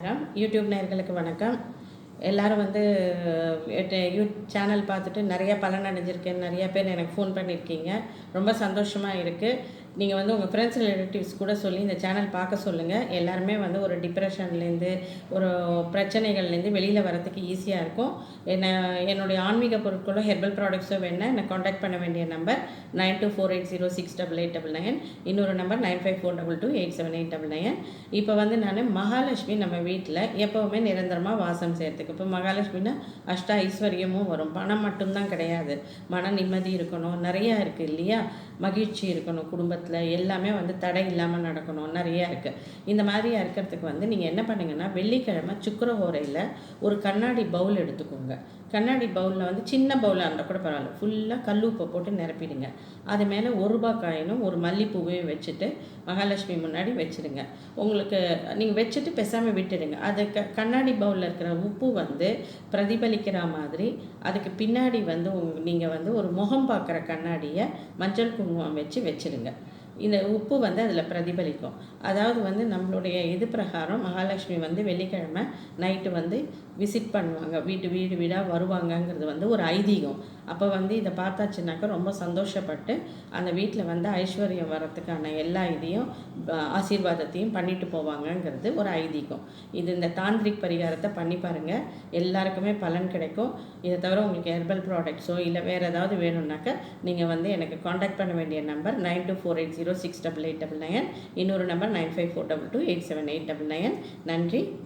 வணக்கம். யூடியூப் நேர்களுக்கு வணக்கம். எல்லாரும் வந்து யூ சேனல் பார்த்துட்டு நிறைய பலன் அடைஞ்சிருக்கேன் நிறைய பேர் எனக்கு ஃபோன் பண்ணியிருக்கீங்க. ரொம்ப சந்தோஷமாக இருக்குது நீங்கள் வந்து உங்கள் ஃப்ரெண்ட்ஸ் ரிலேட்டிவ்ஸ் கூட சொல்லி இந்த சேனல் பார்க்க சொல்லுங்கள் எல்லாருமே வந்து ஒரு டிப்ரெஷன்லேருந்து ஒரு பிரச்சனைகள்லேருந்து வெளியில் வரத்துக்கு ஈஸியாக இருக்கும். என்ன என்னுடைய ஆன்மீக பொருட்களோ ஹெர்பல் ப்ராடக்ட்ஸோ வேணால் என்னை காண்டாக்ட் பண்ண வேண்டிய number nine two four eight zero six double eight double nine இன்னொரு number nine five four double two eight seven eight double nine இப்போ வந்து நான் மகாலட்சுமி நம்ம வீட்டில் எப்போவுமே நிரந்தரமாக வாசம் செய்கிறதுக்கு இப்போ மகாலட்சுமினா அஷ்ட ஐஸ்வர்யமும் வரும். பணம் மட்டும்தான் கிடையாது. மன நிம்மதி இருக்கணும். நிறையா இருக்குது இல்லையா? மகிழ்ச்சி இருக்கணும். குடும்பத்தில் எல்லாமே வந்து தடை இல்லாமல் நடக்கணும். நிறையா இருக்குது இந்த மாதிரியாக இருக்கிறதுக்கு வந்து நீங்கள் என்ன பண்ணுங்கன்னா வெள்ளிக்கிழமை சுக்கர ஓரையில் ஒரு கண்ணாடி பவுல் எடுத்துக்கோங்க. கண்ணாடி பவுலில் வந்து சின்ன பவுலாக இருந்தால் கூட பரவாயில்ல. ஃபுல்லாக கல்லுப்பை போட்டு நிரப்பிடுங்க. அது மேலே ஒரு ரூபா காயினும் ஒரு மல்லிப்பூவையும் வச்சுட்டு மகாலட்சுமி முன்னாடி வச்சுருங்க. உங்களுக்கு நீங்கள் வச்சுட்டு பேசாமல் விட்டுடுங்க. அது க கண்ணாடி பவுலில் இருக்கிற உப்பு வந்து பிரதிபலிக்கிற மாதிரி அதுக்கு பின்னாடி வந்து உங்க நீங்கள் வந்து ஒரு முகம் பார்க்குற கண்ணாடியை மஞ்சள் குங்குமம் வச்சு வச்சுடுங்க இந்த உப்பு வந்து அதில் பிரதிபலிக்கும். அதாவது வந்து நம்மளுடைய இது பிரகாரம் மகாலட்சுமி வந்து வெள்ளிக்கிழமை நைட்டு வந்து விசிட் பண்ணுவாங்க. வீட்டு வீடு வீடாக வருவாங்கங்கிறது வந்து ஒரு ஐதீகம். அப்போ வந்து இதை பார்த்தாச்சுனாக்கா ரொம்ப சந்தோஷப்பட்டு அந்த வீட்டில் வந்து ஐஸ்வர்யம் வரத்துக்கான எல்லா இதையும் ஆசீர்வாதத்தையும் பண்ணிட்டு போவாங்கங்கிறது ஒரு ஐதீகம். இது இந்த தாந்திரிக் பரிகாரத்தை பண்ணி பாருங்கள் எல்லாருக்குமே பலன் கிடைக்கும். இதை தவிர உங்களுக்கு ஹெர்பல் ப்ராடக்ட்ஸோ இல்லை வேறு ஏதாவது வேணும்னாக்கா நீங்கள் வந்து எனக்கு காண்டாக்ட் பண்ண வேண்டிய number nine two four eight zero six double eight double nine இன்னொரு number nine five four double two eight seven eight double nine. நன்றி.